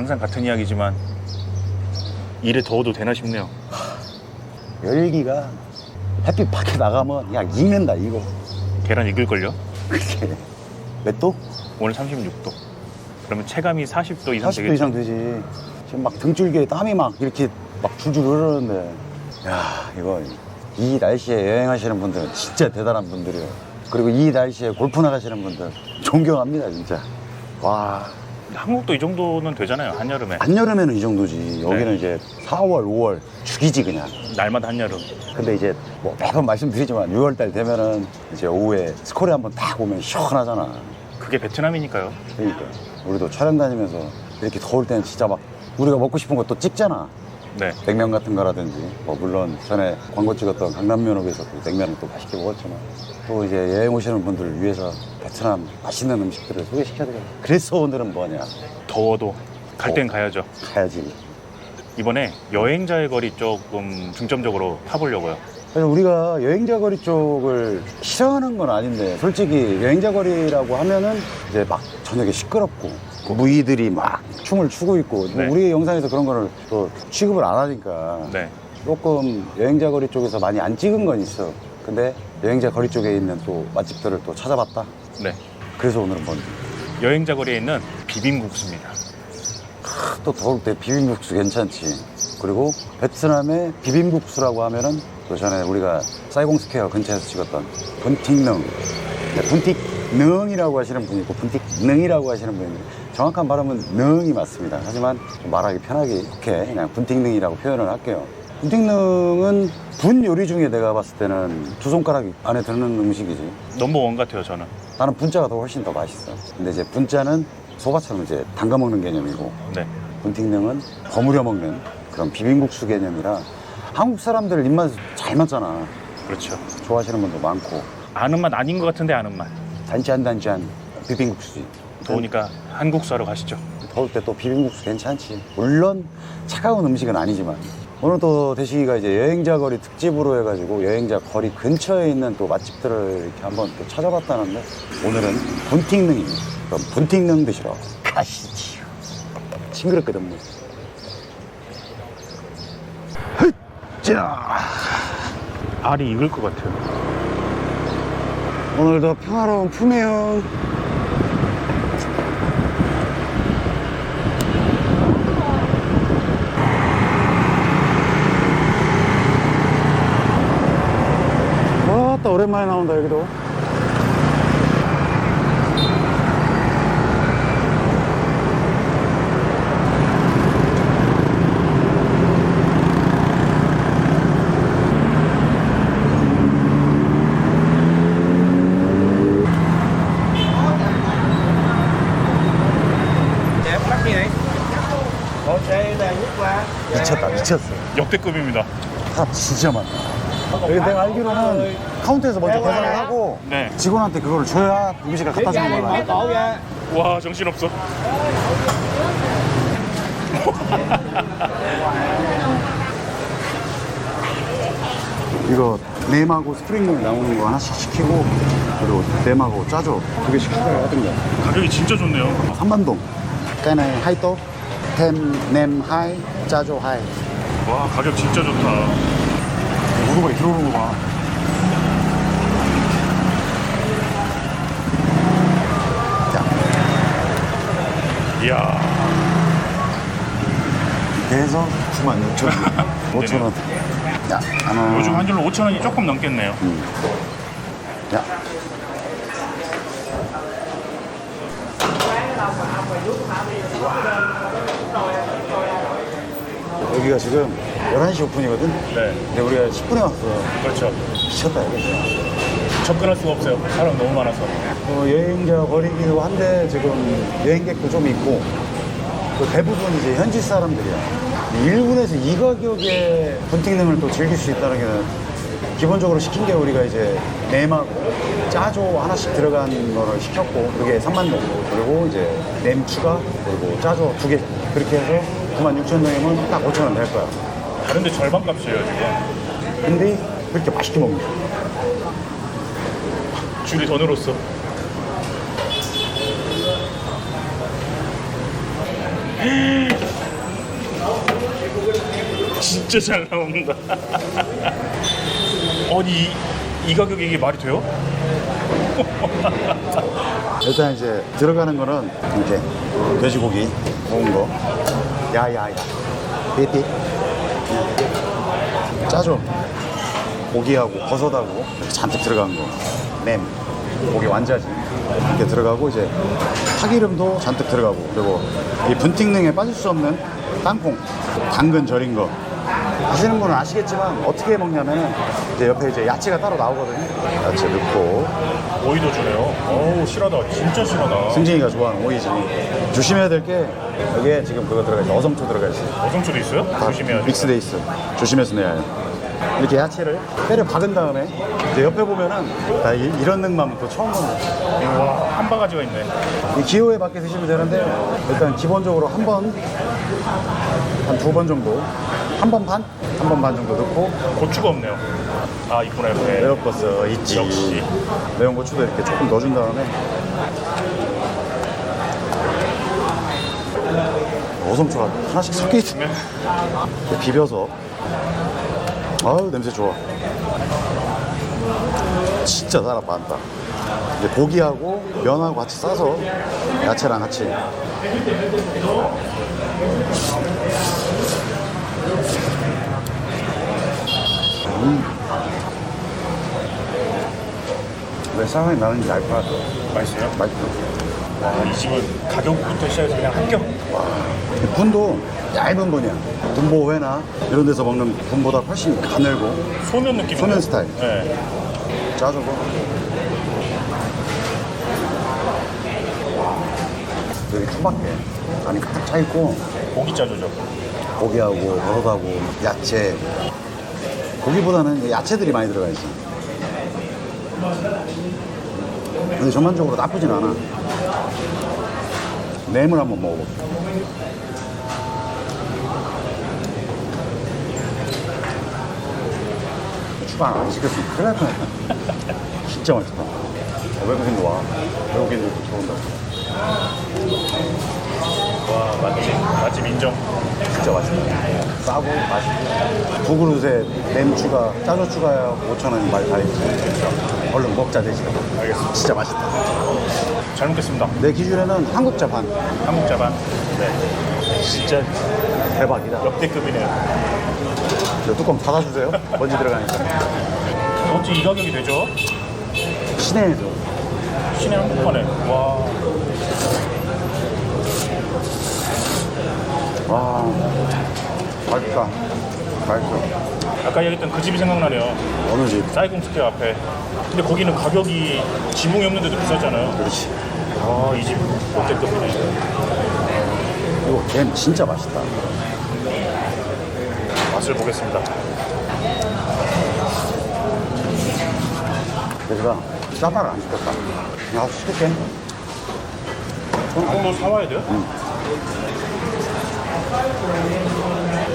항상 같은 이야기지만 일에 더워도 되나 싶네요. 열기가 햇빛 밖에 나가면 그냥 익는다 이거 계란 익을걸요? 그게 몇 도? 오늘 36도. 그러면 체감이 40도 이상 40도 되겠죠? 이상 되지 지금 막 등줄기에 땀이 막 이렇게 막 줄줄 흐르는데 야 이거 이 날씨에 여행하시는 분들은 진짜 대단한 분들이에요 그리고 이 날씨에 골프 나가시는 분들 존경합니다 진짜 와 한국도 이 정도는 되잖아요. 한여름에. 한여름에는 이 정도지 여기는 네. 이제 4월 5월 죽이지 그냥 날마다 한여름. 근데 이제 뭐 매번 말씀드리지만 6월 달 되면은 이제 오후에 스코리 한번 딱 오면 시원하잖아 그게 베트남이니까요. 그러니까 우리도 촬영 다니면서 이렇게 더울 때는 진짜 막 우리가 먹고 싶은 거또 찍잖아 네. 냉면 같은 거라든지 뭐 물론 전에 광고 찍었던 강남면옥에서 또 냉면을 또 맛있게 먹었지만 또 이제 여행 오시는 분들을 위해서 베트남 맛있는 음식들을 소개시켜드려요 그래서 오늘은 뭐냐 더워도 갈땐 어. 가야죠. 가야지 이번에 여행자의 거리 조금 중점적으로 타보려고요. 그래서 우리가 여행자 거리 쪽을 싫어하는 건 아닌데 솔직히 여행자 거리라고 하면은 이제 막 저녁에 시끄럽고 무이들이 막 춤을 추고 있고 네. 우리 영상에서 그런 거를 또 취급을 안 하니까 네. 조금 여행자 거리 쪽에서 많이 안 찍은 건 있어. 근데 여행자 거리 쪽에 있는 또 맛집들을 또 찾아봤다. 네. 그래서 오늘은 뭔지. 여행자 거리에 있는 비빔국수입니다. 또 더울 때 비빔국수 괜찮지. 그리고 베트남의 비빔국수라고 하면은 그 전에 우리가 사이공 스퀘어 근처에서 찍었던 분틱능. 네, 분틱능이라고 하시는 분이 있고 분틱능이라고 하시는 분이 있는데 정확한 발음은 능이 맞습니다. 하지만 좀 말하기 편하게 이렇게 그냥 분틱능이라고 표현을 할게요. 분틱능은 분 요리 중에 내가 봤을 때는 두 손가락 안에 드는 음식이지. 넘버원 같아요, 저는. 나는 분짜가 더 훨씬 더 맛있어. 근데 이제 분짜는 소바처럼 이제 담가 먹는 개념이고 네. 분틱능은 버무려 먹는 그런 비빔국수 개념이라 한국 사람들 입맛 잘 맞잖아. 그렇죠. 좋아하시는 분도 많고 아는 맛 아닌 것 같은데 아는 맛. 단짠 단짠 비빔국수. 더우니까 한국수 하러 가시죠. 더울 때 또 비빔국수 괜찮지. 물론 차가운 음식은 아니지만 오늘 또 대식이가 이제 여행자 거리 특집으로 해가지고 여행자 거리 근처에 있는 또 맛집들을 이렇게 한번 또 찾아봤다는데 오늘은 분틱능입니다. 그럼 분틱능 드시러 가시지요. 징그럽거든 뭐. 자 알이 익을 것 같아요. 오늘도 평화로운 품에요. 와따 오랜만에 나온다 여기도. Dạ em bắt đi này Ủa xe đang hút qua 미쳤다 미쳤어. 역대급입니다. 사람 진짜 많다. 여기 내가 알기로는 카운터에서 먼저 계산을 하고 네. 직원한테 그거를 줘야 음식을 갖다 주는 ra 와, 정신없어. 이거 nem하고 스프링롤 나오는 거 하나씩 시키고 그리고 nem하고 짜조 두 개씩 추가를 하던가 가격이 진짜 좋네요. 3만동 cái này hai tô thêm nem hai 짜조 hai 와, 가격 진짜 좋다. 오토바이 들어오는 거 봐. 이야. 그래서 96,000원 5,000원 야 하나 요즘 한 줄로 5천 원이 조금 넘겠네요. 야 여기가 지금 11시 오픈이거든? 네. 근데 우리가 10분에 왔어 그렇죠. 미쳤다 여기 접근할 수가 없어요. 사람 너무 많아서. 어, 여행자 거리기도 한데 지금 여행객도 좀 있고 또 대부분 이제 현지 사람들이야. 일본에서 이 가격에 분팅능을 또 즐길 수 있다는 게 기본적으로 시킨 게 우리가 이제 nem하고 짜조 하나씩 들어간 거를 시켰고 그게 3만 동 그리고 이제 nem 추가 그리고 짜조 두 개 그렇게 해서 9만 6천 동이면 딱 5천 원 될 거야. 다른데 절반 값이에요, 지금. 근데 그렇게 맛있게 먹는 거야. 줄이 더 늘었어. 진짜 잘 나온다. 아니 이, 이 가격에 이게 말이 돼요? 일단 이제 들어가는 거는 이렇게 돼지고기 구운 거 야야야. 삐삐 짜죠 고기하고 버섯하고. 잔뜩 들어간 거램. 고기 완자지. 이렇게 들어가고 이제 파기름도 잔뜩 들어가고. 그리고 이 분팅능에 빠질 수 없는 땅콩. 당근 절인 거. 아시는 분은 아시겠지만 어떻게 먹냐면 이제 옆에 이제 야채가 따로 나오거든요 야채 넣고 오이도 주네요. 어우 실하다. 진짜 실하다. 승진이가 좋아하는 오이지. 조심해야 될 게 여기에 지금 그거 들어가 있어. 어성초 들어가 있어. 어성초도 있어요? 조심해야죠. 믹스돼 있어. 조심해서 내야 해. 이렇게 야채를 때려 박은 다음에 이제 옆에 보면은 나 이, 런 능맘은 또 처음 보는 거야. 와, 한 바가지가 있네. 이 기호에 맞게 드시면 되는데 일단 기본적으로 한 번, 한 두 번 정도, 한 번 반, 한 번 반 정도 넣고 고추가 없네요. 아, 있구나, 옆에. 매운버섯 있지. 역시. 매운 고추도 이렇게 조금 넣어준 다음에 어성초가 하나씩 섞여. 네. 비벼서 아유 냄새 좋아 진짜 달아 많다 이제 고기하고 면하고 같이 싸서 야채랑 같이 음. 왜 상황이 나는지 알 것 같아 맛있어요? 맛있어 와, 이 집은 가격부터 시작해서 그냥 합격. 분도 얇은 분이야 분보회나 이런 데서 먹는 분보다 훨씬 가늘고 소면 느낌. 소면 스타일. 네. 짜주고 여기 투박해 안이 가득 차 있고 고기 짜조죠. 고기하고 버섯하고 야채. 고기보다는 야채들이 많이 들어가 있어 근데 전반적으로 나쁘진 않아. 램을 한번 먹어볼게. 추가 안 시켰으면 큰일 날 뻔했다. 진짜 맛있다. 어, 외국인도 와 외국인들도 좋은다 와, 맛집. 맛집 인정. 진짜 맛있다. 싸고 맛있고. 두 그릇에 램 추가, 짜조 추가야 5천 원이 말다 있지. 얼른 먹자 되지. 알겠습니다. 진짜 맛있다. 잘 먹겠습니다. 내 기준에는 한국 자 반. 한국 자반. 네. 진짜 대박이다. 역대급이네요. 저 뚜껑 닫아주세요. 먼지 들어가니까. 어찌 이 가격이 되죠? 시내에서. 시내 한복판에. 와, 와, 맛있다. 맛있어. 아까 얘기했던 그 집이 생각나네요. 어느 집? 사이공 스퀘어 앞에. 근데 거기는 가격이 지붕이 없는데도 비싸잖아요. 그렇지. 아, 이집 역대급이네. 이거 램 진짜 맛있다. 맛을 보겠습니다. 여기가 짜파를 안 시켰다. 야, 시킬게. 또 사와야 돼요?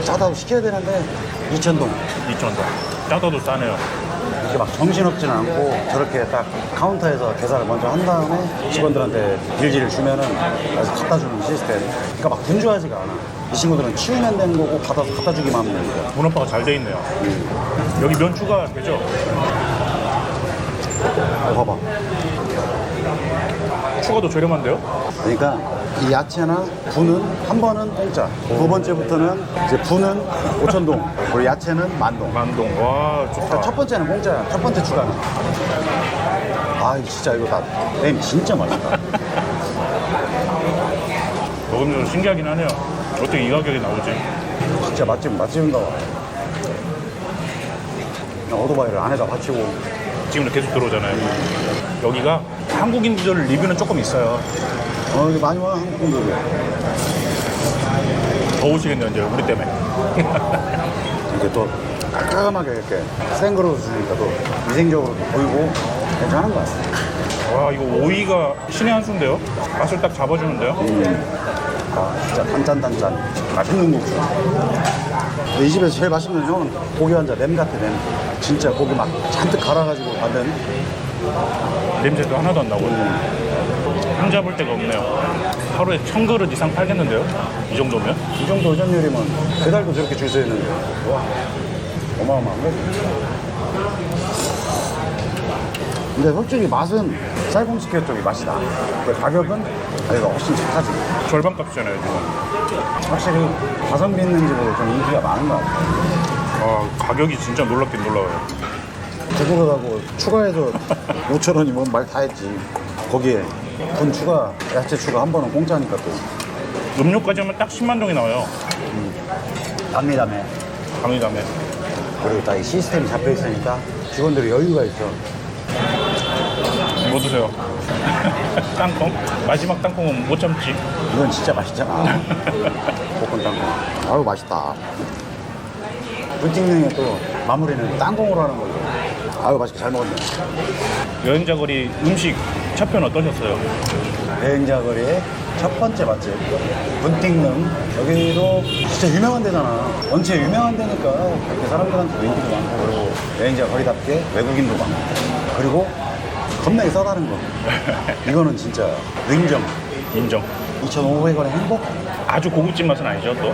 짜다고 시켜야 되는데, 이천동. 2,000원. 짜다도 싸네요. 이렇게 막 정신없지는 않고 저렇게 딱 카운터에서 계산을 먼저 한 다음에 직원들한테 빌지를 주면은 그래서 갖다 주는 시스템. 그러니까 막 분주하지가 않아. 이 친구들은 치우면 되는 거고 받아서 갖다 주기만 하면 되는 거야. 문어파가 잘 돼 있네요. 여기 면 추가 되죠? 어, 봐봐. 추가도 저렴한데요? 그러니까 이 야채나 분은 한 번은 공짜. 두 번째부터는 이제 분은 5천동, 그리고 야채는 만동. 만동. 와, 그러니까 좋다. 첫 번째는 공짜야. 첫 번째 추가는. 아, 진짜 이거 다, 램 진짜 맛있다. 먹으면서 신기하긴 하네요. 어떻게 이 가격에 나오지? 진짜 맛집, 맛집인가 봐. 그냥 오토바이를 안에다 받치고 지금도 계속 들어오잖아요. 여기가 한국인들 리뷰는 조금 있어요. 어, 이게 많이 와, 한국 분들이. 더우시겠네요, 이제 우리 때문에. 이게 또 깔끔하게 이렇게 센 거로 주니까 또 위생적으로도 보이고 괜찮은 것 같아. 와, 이거 오이가 신의 한 수인데요? 맛을 딱 잡아주는데요? 아, 진짜 단짠단짠. 맛있는 국수. 근데 이 집에서 제일 맛있는 형은 고기 환자 램 같아, 램. 진짜 고기 막 잔뜩 갈아가지고 만든 냄새도 하나도 안 나고. 흠 잡을 데가 없네요. 하루에 천 그릇 이상 팔겠는데요? 이 정도면? 이 정도 회전율이면 배달도 저렇게 줄 서 있는데 와 어마어마한 거지 근데 솔직히 맛은 쌀국수케 쪽이 맛이 나 근데 가격은 여기가 훨씬 착하지 절반 값이잖아요, 지금. 확실히 가성비 있는 집으로 좀 인기가 많은 것 같아 아, 가격이 진짜 놀랍긴 놀라워요. 제주도 가고 추가해서 5천 원이면 말 다 했지 거기에 돈 추가 야채 추가 한 번은 공짜니까 또 음료까지 하면 딱 10만 동이 나와요. 답니다며 강의담에. 그리고 다 이 시스템이 잡혀 있으니까 직원들이 여유가 있어 뭐 드세요? 땅콩? 마지막 땅콩은 못 참지. 이건 진짜 맛있잖아. 볶은 땅콩. 아유, 맛있다. 불팅능에 또 마무리는 땅콩으로 하는 걸로. 아유, 맛있게 잘 먹었네. 여행자 거리 음식 첫편 어떠셨어요? 여행자 거리의 첫 번째 맛집. 분팅능. 여기도 진짜 유명한 데잖아. 원체 유명한 데니까 그렇게 사람들한테도 인기도 많고, 그리고 여행자 거리답게 외국인도 많고. 그리고 겁나게 싸다는 거. 이거는 진짜 인정. 인정. 2,500원의 행복? 아주 고급진 맛은 아니죠, 또.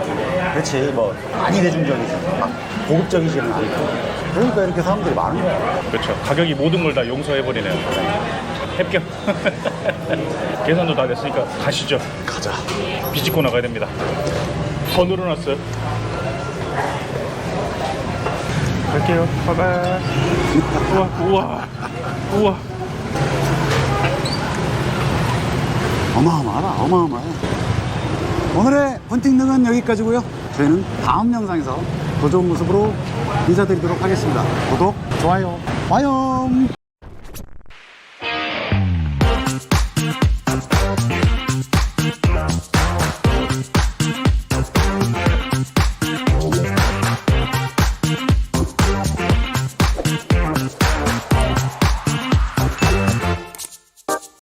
그렇지 뭐 많이 대중적이지 막 고급적이지는 않고 그러니까 이렇게 사람들이 많은 거야 그렇죠. 가격이 모든 걸 다 용서해버리네요. 합격. 계산도 다 됐으니까 가시죠. 가자 비집고 나가야 됩니다. 더 늘어났어요. 갈게요. 바이바이. 우와, 우와, 우와. 어마어마하다 어마어마해 오늘의 분팅능은 여기까지고요 저희는 다음 영상에서 더 좋은 모습으로 인사드리도록 하겠습니다. 구독 좋아요. 와요